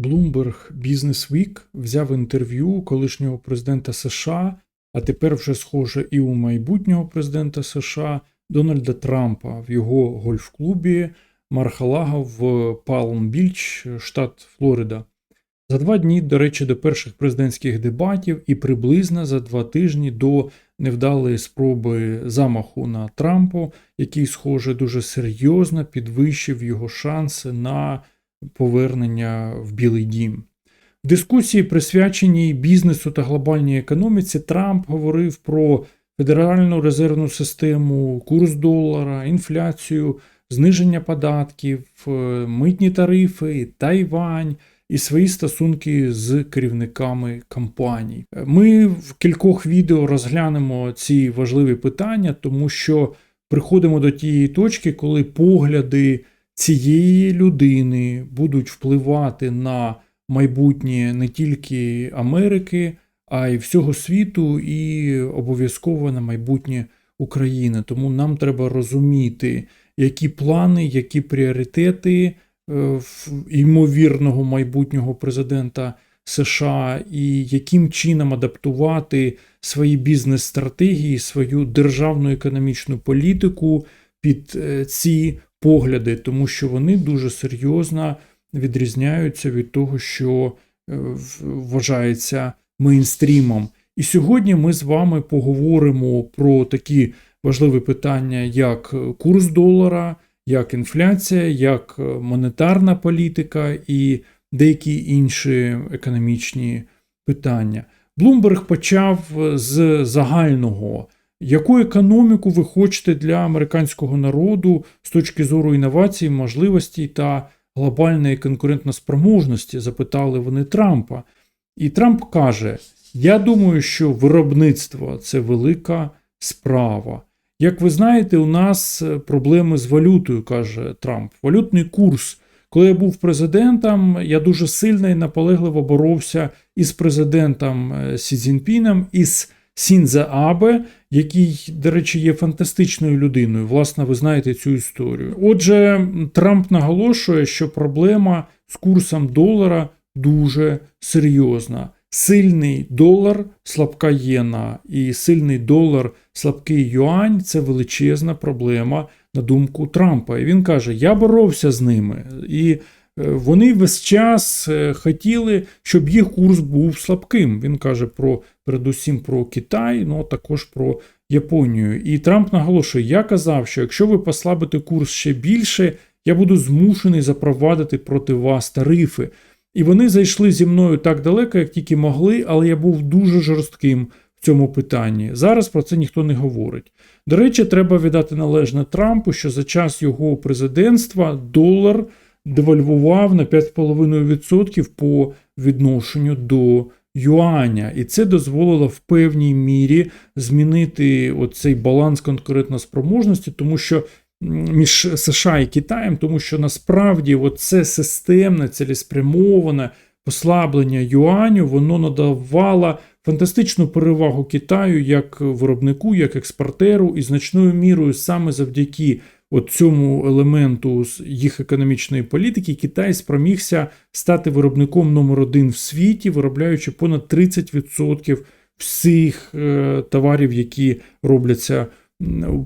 Bloomberg Business Week взяв інтерв'ю колишнього президента США, а тепер вже схоже і у майбутнього президента США Дональда Трампа в його гольф-клубі Мархалага в Палм-Біч, штат Флорида. За два дні, до речі, до перших президентських дебатів і приблизно за два тижні до невдалої спроби замаху на Трампу, який, схоже, дуже серйозно підвищив його шанси на повернення в Білий Дім. В дискусії, присвяченій бізнесу та глобальній економіці, Трамп говорив про федеральну резервну систему, курс долара, інфляцію, зниження податків, е, митні тарифи, Тайвань і свої стосунки з керівниками компаній. Ми в кількох відео розглянемо ці важливі питання, тому що приходимо до тієї точки, коли погляди цієї людини будуть впливати на майбутнє не тільки Америки, а й всього світу, і обов'язково на майбутнє України. Тому нам треба розуміти, які плани, які пріоритети е, ймовірного майбутнього президента США, і яким чином адаптувати свої бізнес-стратегії, свою державну економічну політику під е, ці погляди, тому що вони дуже серйозно відрізняються від того, що е, вважається мейнстрімом. І сьогодні ми з вами поговоримо про такі важливі питання, як курс долара, як інфляція, як монетарна політика і деякі інші економічні питання. Блумберг почав з загального. Яку економіку ви хочете для американського народу з точки зору інновацій, можливостей та глобальної конкурентноспроможності? запитали вони Трампа. І Трамп каже: Я думаю, що виробництво це велика справа. Як ви знаєте, у нас проблеми з валютою, каже Трамп. Валютний курс. Коли я був президентом, я дуже сильно і наполегливо боровся із президентом е, Сі Цзіньпіном, із Сінзе Абе, який, до речі, є фантастичною людиною. Власне, ви знаєте цю історію. Отже, Трамп наголошує, що проблема з курсом долара дуже серйозна. Сильний долар, слабка єна і сильний долар, слабкий юань це величезна проблема на думку Трампа. І він каже: Я боровся з ними. І Е, вони весь час е, хотіли, щоб їх курс був слабким. Він каже про передусім про Китай, ну також про Японію. І Трамп наголошує: я казав, що якщо ви послабите курс ще більше, я буду змушений запровадити проти вас тарифи. І вони зайшли зі мною так далеко, як тільки могли, але я був дуже жорстким в цьому питанні. Зараз про це ніхто не говорить. До речі, треба віддати належне Трампу, що за час його президентства долар девальвував на 5,5% по відношенню до юаня. І це дозволило в певній мірі змінити оцей баланс конкурентно-спроможності, тому що. Між США і Китаєм, тому що насправді це системне, цілеспрямоване послаблення юаню, воно надавало фантастичну перевагу Китаю як виробнику, як експортеру, і значною мірою саме завдяки от цьому елементу їх економічної політики Китай спромігся стати виробником номер один в світі, виробляючи понад 30% всіх е, товарів, які робляться.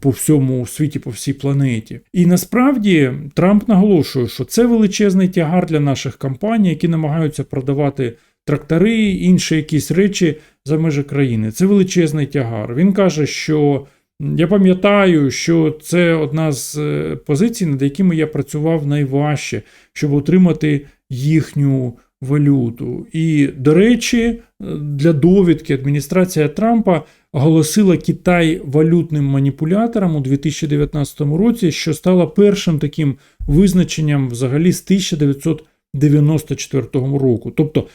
По всьому світі, по всій планеті. І насправді Трамп наголошує, що це величезний тягар для наших компаній, які намагаються продавати трактори інші якісь речі за межі країни. Це величезний тягар. Він каже, що я пам'ятаю, що це одна з е, позицій, над якими я працював найважче, щоб отримати їхню валюту. І, до речі, для довідки адміністрація Трампа оголосила Китай валютним маніпулятором у 2019 році, що стало першим таким визначенням взагалі з 1994 року. Тобто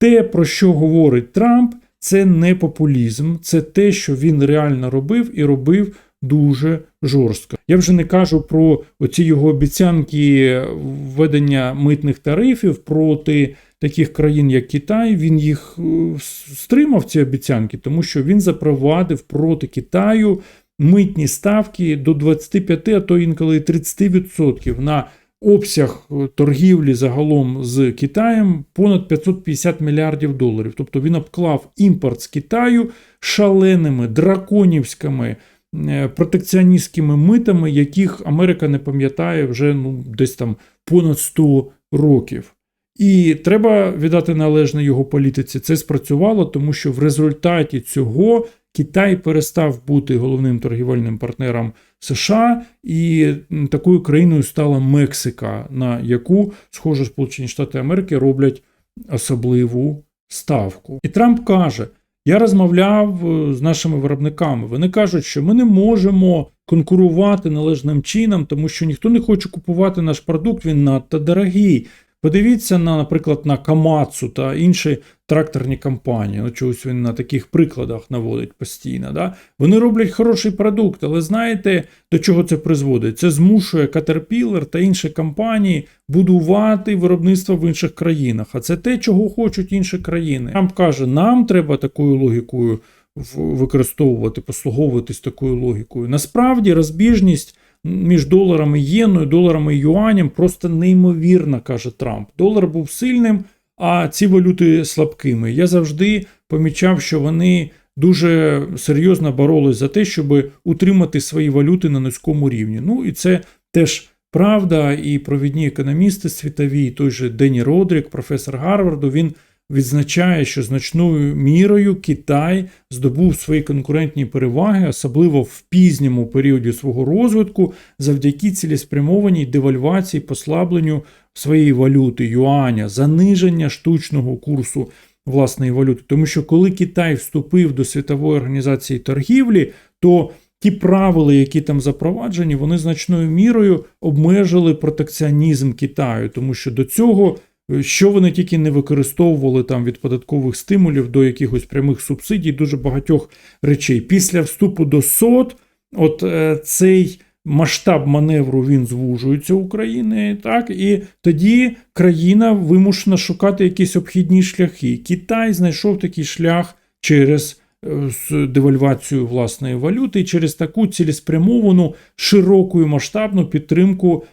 те, про що говорить Трамп, це не популізм, це те, що він реально робив і робив дуже жорстко. Я вже не кажу про оці його обіцянки введення митних тарифів проти таких країн, як Китай. Він їх е, стримав ці обіцянки, тому що він запровадив проти Китаю митні ставки до 25, а то інколи 30% на обсяг е, торгівлі загалом з Китаєм понад 550 мільярдів доларів. Тобто він обклав імпорт з Китаю шаленими драконівськими е, протекціоністськими митами, яких Америка не пам'ятає вже ну, десь там понад 100 років. І треба віддати належне його політиці. Це спрацювало, тому що в результаті цього Китай перестав бути головним торгівельним партнером США, і такою країною стала Мексика, на яку, схоже, Сполучені Штати Америки роблять особливу ставку. І Трамп каже: я розмовляв е, з нашими виробниками. Вони кажуть, що ми не можемо конкурувати належним чином, тому що ніхто не хоче купувати наш продукт, він надто дорогий. Подивіться на, наприклад, на Камацу та інші тракторні компанії. Ну, чогось він на таких прикладах наводить постійно. Да? Вони роблять хороший продукт, але знаєте, до чого це призводить? Це змушує Caterpillar та інші компанії будувати виробництво в інших країнах. А це те, чого хочуть інші країни. Трамп каже, нам треба такою логікою використовувати, послуговуватись такою логікою. Насправді розбіжність між доларами єною, доларами юанем просто неймовірна, каже Трамп. Долар був сильним, а ці валюти слабкими. Я завжди помічав, що вони дуже серйозно боролись за те, щоб утримати свої валюти на низькому рівні. Ну і це теж. Правда, і провідні економісти світові, той же Дені Родрік, професор Гарварду, він відзначає, що значною мірою Китай здобув свої конкурентні переваги, особливо в пізньому періоді свого розвитку, завдяки цілеспрямованій девальвації, послабленню своєї валюти, юаня, заниження штучного курсу власної валюти. Тому що коли Китай вступив до світової організації торгівлі, то Ті правила, які там запроваджені, вони значною мірою обмежили протекціонізм Китаю, тому що до цього що вони тільки не використовували там від податкових стимулів до якихось прямих субсидій, дуже багатьох речей. Після вступу до СОД, от е, цей масштаб маневру він звужується України, так і тоді країна вимушена шукати якісь обхідні шляхи. Китай знайшов такий шлях через. Е, з девальвацією власної валюти через таку цілеспрямовану широку масштабну підтримку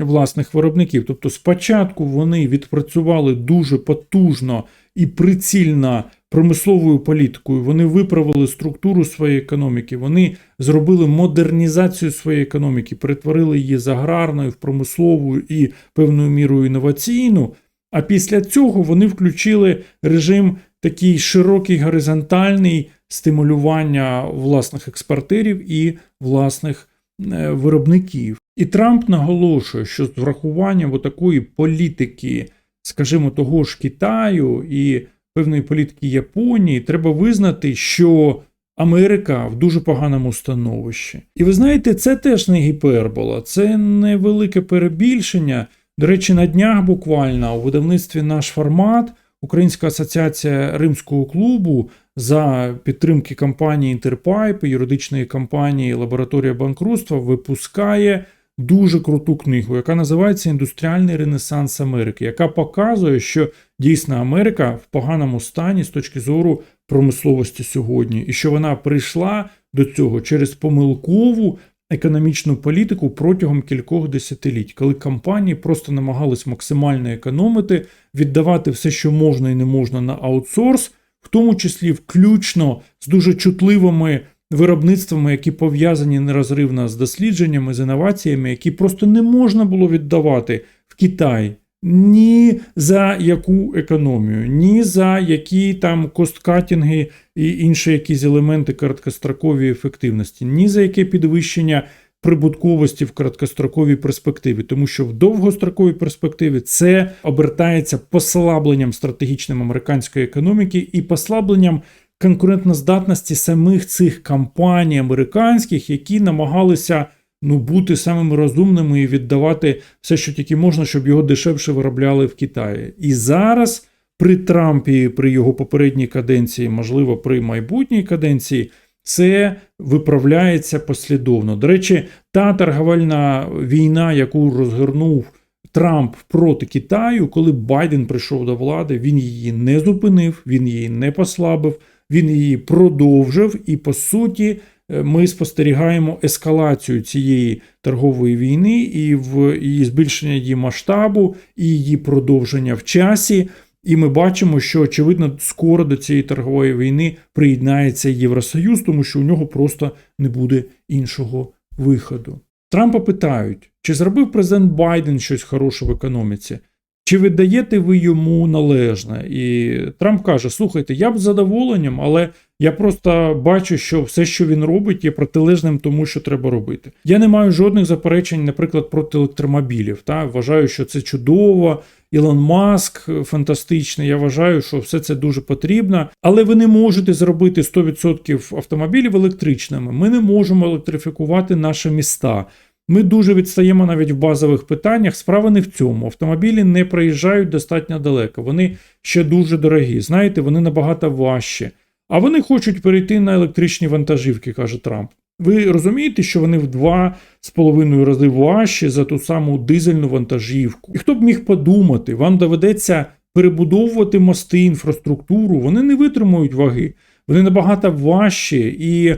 власних виробників. Тобто, спочатку вони відпрацювали дуже потужно і прицільно промисловою політикою. Вони виправили структуру своєї економіки, вони зробили модернізацію своєї економіки, перетворили її з аграрною в промислову і певною мірою інноваційну. А після цього вони включили режим такий широкий горизонтальний стимулювання власних експортерів і власних е, виробників. І Трамп наголошує, що з врахуванням такої політики, скажімо, того ж Китаю і певної політики Японії, треба визнати, що Америка в дуже поганому становищі. І ви знаєте, це теж не гіпербола, це невелике перебільшення. До речі, на днях буквально у видавництві наш формат. Українська асоціація Римського клубу за підтримки компанії Інтерпайп, юридичної компанії Лабораторія банкрутства випускає дуже круту книгу, яка називається Індустріальний Ренесанс Америки, яка показує, що дійсно Америка в поганому стані з точки зору промисловості сьогодні, і що вона прийшла до цього через помилкову. Економічну політику протягом кількох десятиліть, коли компанії просто намагались максимально економити, віддавати все, що можна і не можна на аутсорс, в тому числі включно з дуже чутливими виробництвами, які пов'язані нерозривно з дослідженнями, з інноваціями, які просто не можна було віддавати в Китай. Ні за яку економію, ні за які там косткатінги і інші якісь елементи короткострокової ефективності, ні за яке підвищення прибутковості в короткостроковій перспективі, тому що в довгостроковій перспективі це обертається послабленням стратегічним американської економіки і послабленням конкурентноздатності самих цих компаній американських, які намагалися ну, бути самими розумними і віддавати все, що тільки можна, щоб його дешевше виробляли в Китаї. І зараз при Трампі, при його попередній каденції, можливо, при майбутній каденції. Це виправляється послідовно. До речі, та торговельна війна, яку розгорнув Трамп проти Китаю, коли Байден прийшов до влади, він її не зупинив, він її не послабив, він її продовжив і, по суті, е, ми спостерігаємо ескалацію цієї торгової війни і в її збільшення її масштабу, і її продовження в часі. І ми бачимо, що очевидно скоро до цієї торгової війни приєднається Євросоюз, тому що у нього просто не буде іншого виходу. Трампа питають, чи зробив президент Байден щось хороше в економіці, чи віддаєте ви йому належне? І Трамп каже: слухайте, я б з задоволенням, але я просто бачу, що все, що він робить, є протилежним тому, що треба робити. Я не маю жодних заперечень, наприклад, проти електромобілів. Та вважаю, що це чудово. Ілон Маск фантастичний. Я вважаю, що все це дуже потрібно, але ви не можете зробити 100% автомобілів електричними. Ми не можемо електрифікувати наші міста. Ми дуже відстаємо навіть в базових питаннях. Справа не в цьому. Автомобілі не проїжджають достатньо далеко. Вони ще дуже дорогі. Знаєте, вони набагато важчі. А вони хочуть перейти на електричні вантажівки, каже Трамп. Ви розумієте, що вони в два з половиною рази важчі за ту саму дизельну вантажівку. І хто б міг подумати, вам доведеться перебудовувати мости, інфраструктуру, вони не витримують ваги, вони набагато важчі, і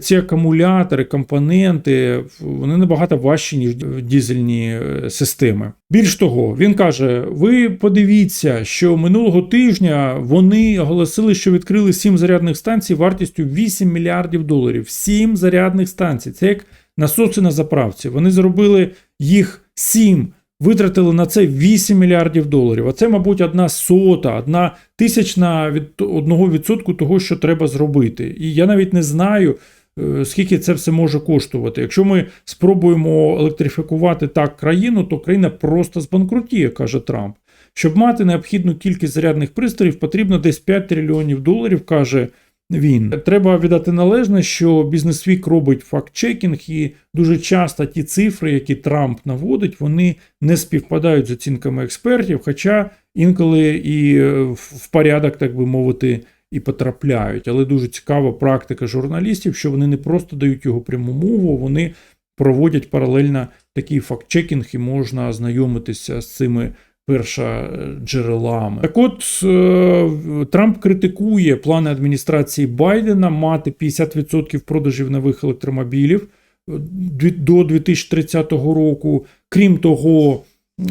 ці акумулятори, компоненти, вони набагато важчі, ніж дизельні е, системи. Більш того, він каже: ви подивіться, що минулого тижня вони оголосили, що відкрили 7 зарядних станцій вартістю 8 мільярдів доларів. 7 зарядних станцій. Це як насоси на заправці. Вони зробили їх 7, витратили на це 8 мільярдів доларів. А це, мабуть, одна сота, одна тисячна від одного відсотку того, що треба зробити. І я навіть не знаю. е, Скільки це все може коштувати? Якщо ми спробуємо електрифікувати так країну, то країна просто збанкрутіє, каже Трамп. Щоб мати необхідну кількість зарядних пристроїв, потрібно десь 5 трильйонів доларів, каже він. Треба віддати належне, що бізнесвік робить факт-чекінг, і дуже часто ті цифри, які Трамп наводить, вони не співпадають з оцінками експертів, хоча інколи і е, в порядок, так би мовити, і потрапляють. Але дуже цікава практика журналістів, що вони не просто дають його пряму мову, вони проводять паралельно такий факт-чекінг, і можна ознайомитися з цими перша джерелами. Так от е, Трамп критикує плани адміністрації Байдена мати 50% продажів нових електромобілів е, до 2030 року. Крім того,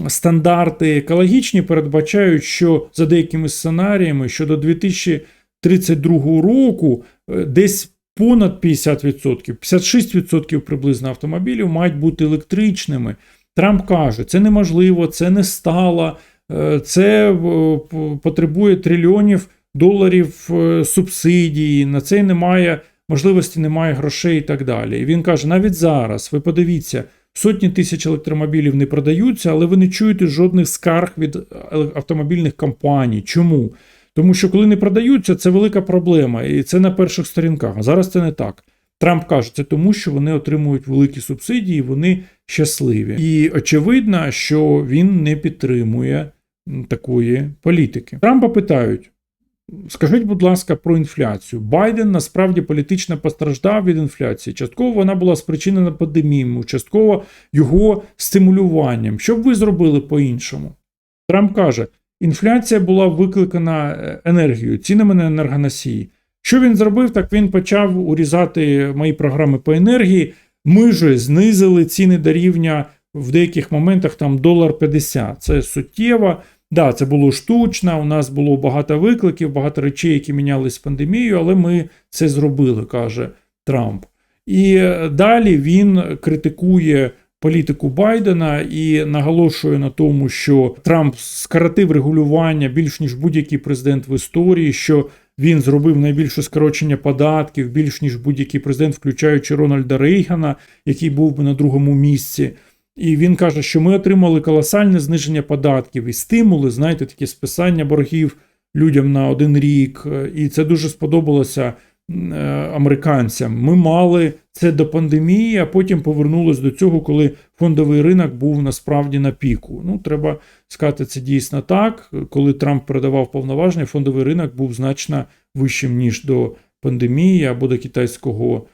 стандарти екологічні передбачають, що за деякими сценаріями, що до 2032 року е, десь понад 50%, 56% приблизно автомобілів мають бути електричними. Трамп каже, це неможливо, це не стало, е, це е, потребує трильйонів доларів е, субсидій, на це немає можливості, немає грошей і так далі. І він каже: навіть зараз, ви подивіться, сотні тисяч електромобілів не продаються, але ви не чуєте жодних скарг від автомобільних компаній. Чому? Тому що коли не продаються, це велика проблема, і це на перших сторінках. А зараз це не так. Трамп каже, це тому, що вони отримують великі субсидії, вони щасливі. І очевидно, що він не підтримує такої політики. Трампа питають: скажіть, будь ласка, про інфляцію. Байден насправді політично постраждав від інфляції. Частково вона була спричинена пандемією, частково його стимулюванням. Що б ви зробили по-іншому? Трамп каже: інфляція була викликана е, енергією, цінами на енергоносії. Що він зробив? Так він почав урізати мої програми по енергії. Ми же знизили ціни до рівня в деяких моментах там долар 50. Це суттєво. Да, це було штучно. У нас було багато викликів, багато речей, які мінялись з пандемією, але ми це зробили, каже Трамп. І е, далі він критикує політику Байдена і наголошує на тому, що Трамп скоротив регулювання більш ніж будь-який президент в історії. що він зробив найбільше скорочення податків, більш ніж будь-який президент, включаючи Рональда Рейгана, який був би на другому місці. І він каже, що ми отримали колосальне зниження податків і стимули, знаєте, такі списання боргів людям на один рік. І це дуже сподобалося е, американцям. Ми мали це до пандемії, а потім повернулись до цього, коли фондовий ринок був насправді на піку. Ну, треба сказати, це дійсно так. Коли Трамп передавав повноваження, фондовий ринок був значно вищим, ніж до пандемії або до китайського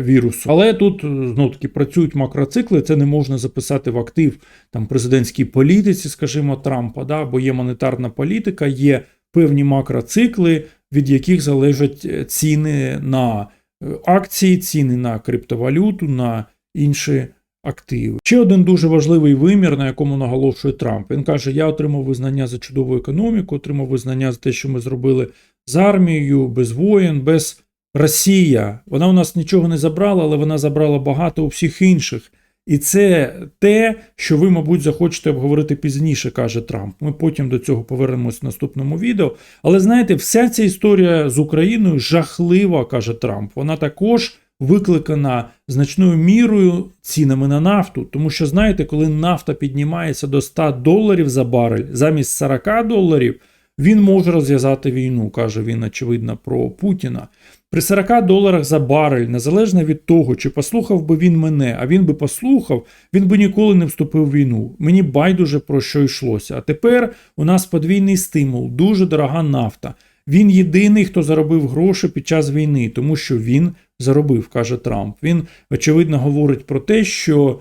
вірусу. Але тут знову таки працюють макроцикли, це не можна записати в актив там президентській політиці, скажімо, Трампа, да, бо є монетарна політика, є певні макроцикли, від яких залежать е, ціни на е, акції, ціни на криптовалюту, на інші активи. Ще один дуже важливий вимір, на якому наголошує Трамп. Він каже: Я отримав визнання за чудову економіку, отримав визнання за те, що ми зробили з армією, без воєн, без Росія. Вона у нас нічого не забрала, але вона забрала багато у всіх інших. І це те, що ви, мабуть, захочете обговорити пізніше, каже Трамп. Ми потім до цього повернемось в наступному відео. Але знаєте, вся ця історія з Україною жахлива, каже Трамп. Вона також викликана значною мірою цінами на нафту. Тому що, знаєте, коли нафта піднімається до 100 доларів за барель замість 40 доларів, він може розв'язати війну, каже він, очевидно, про Путіна. При 40 доларах за барель, незалежно від того, чи послухав би він мене, а він би послухав, він би ніколи не вступив в війну. Мені байдуже про що йшлося. А тепер у нас подвійний стимул, дуже дорога нафта. Він єдиний, хто заробив гроші під час війни, тому що він заробив, каже Трамп. Він очевидно говорить про те, що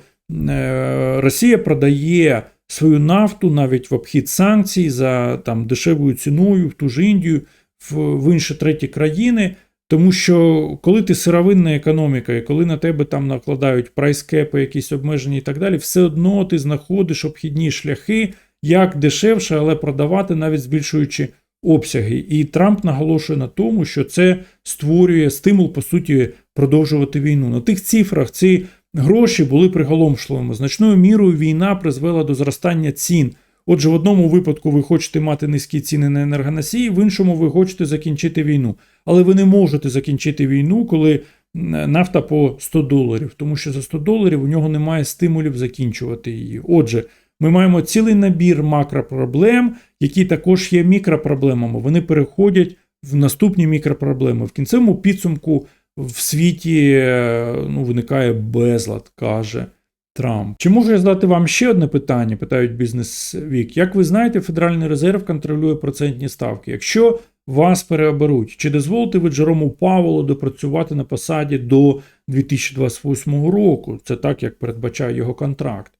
е, Росія продає свою нафту навіть в обхід санкцій за там дешевою ціною в ту ж Індію, в, в інші треті країни. Тому що коли ти сировинна економіка, і коли на тебе там накладають прайскепи, якісь обмеження і так далі, все одно ти знаходиш обхідні шляхи, як дешевше, але продавати, навіть збільшуючи обсяги. І Трамп наголошує на тому, що це створює стимул, по суті, продовжувати війну. На тих цифрах ці гроші були приголомшливими. Значною мірою війна призвела до зростання цін. Отже, в одному випадку ви хочете мати низькі ціни на енергоносії, в іншому ви хочете закінчити війну. Але ви не можете закінчити війну, коли нафта по 100 доларів, тому що за 100 доларів у нього немає стимулів закінчувати її. Отже, ми маємо цілий набір макропроблем, які також є мікропроблемами. Вони переходять в наступні мікропроблеми. В кінцевому підсумку в світі ну, виникає безлад, каже. Трамп. Чи можу я задати вам ще одне питання? Питають бізнес вік. Як ви знаєте, Федеральний резерв контролює процентні ставки. Якщо вас переоберуть, чи дозволите ви Джерому Павлу допрацювати на посаді до 2028 року? Це так, як передбачає його контракт.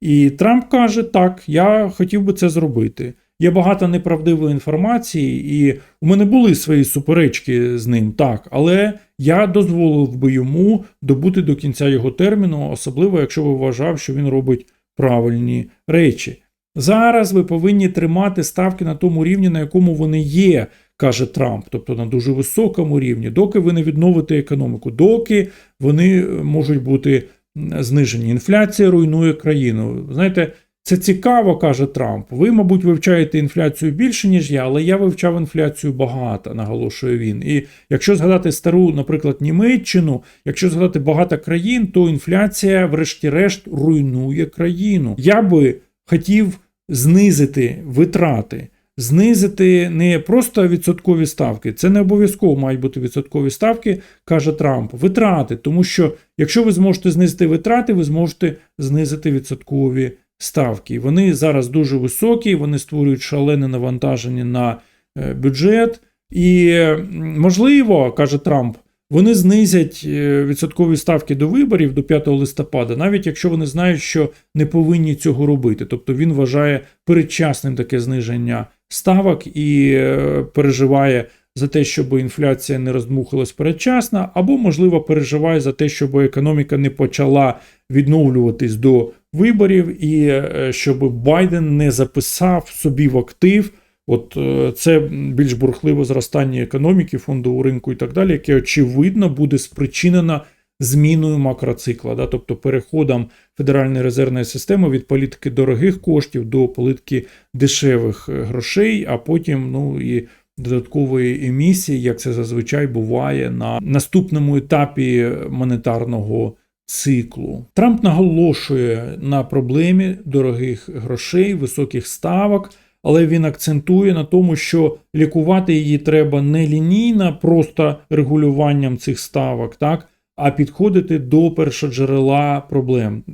І Трамп каже: так, я хотів би це зробити. Є багато неправдивої інформації, і у мене були свої суперечки з ним, так, але я дозволив би йому добути до кінця його терміну, особливо якщо ви вважав, що він робить правильні речі. Зараз ви повинні тримати ставки на тому рівні, на якому вони є, каже Трамп, тобто на дуже високому рівні, доки ви не відновите економіку, доки вони можуть бути знижені. Інфляція руйнує країну. Знаєте, це цікаво, каже Трамп. Ви, мабуть, вивчаєте інфляцію більше, ніж я, але я вивчав інфляцію багато, наголошує він. І якщо згадати стару, наприклад, Німеччину, якщо згадати багато країн, то інфляція, врешті-решт, руйнує країну. Я би хотів знизити витрати. Знизити не просто відсоткові ставки, це не обов'язково мають бути відсоткові ставки, каже Трамп. Витрати, тому що якщо ви зможете знизити витрати, ви зможете знизити відсоткові ставки. Вони зараз дуже високі, вони створюють шалене навантаження на е, бюджет. І, можливо, каже Трамп, вони знизять е, відсоткові ставки до виборів до 5 листопада, навіть якщо вони знають, що не повинні цього робити. Тобто він вважає передчасним таке зниження ставок і е, переживає за те, щоб інфляція не роздмухалась передчасно, або, можливо, переживає за те, щоб економіка не почала відновлюватись до виборів, і е, щоб Байден не записав собі в актив. От е, це більш бурхливе зростання економіки, фондового ринку і так далі, яке очевидно буде спричинено зміною макроцикла, да, тобто переходом Федеральної резервної системи від політики дорогих коштів до політики дешевих е, грошей, а потім ну і додаткової емісії, як це зазвичай буває на наступному етапі монетарного циклу. Трамп наголошує на проблемі дорогих грошей, високих ставок. Але він акцентує на тому, що лікувати її треба не лінійно, просто регулюванням цих ставок, так, а підходити до першоджерела проблем.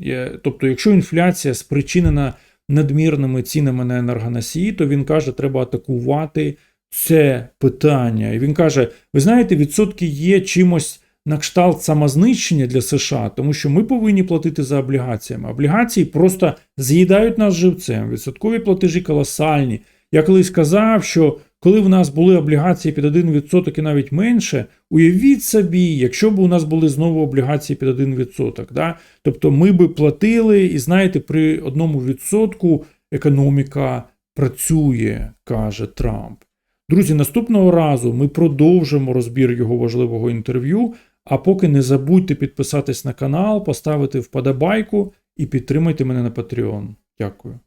Тобто, якщо інфляція спричинена надмірними цінами на енергоносії, то він каже, треба атакувати це питання. І він каже: ви знаєте, відсотки є чимось на кшталт самознищення для США, тому що ми повинні платити за облігаціями. Облігації просто з'їдають нас живцем. Відсоткові платежі колосальні. Я колись казав, що коли в нас були облігації під 1% і навіть менше, уявіть собі, якщо б у нас були знову облігації під 1%. Да? Тобто ми би платили, і знаєте, при 1% економіка працює, каже Трамп. Друзі, наступного разу ми продовжимо розбір його важливого інтерв'ю. А поки не забудьте підписатись на канал, поставити вподобайку і підтримайте мене на Patreon. Дякую.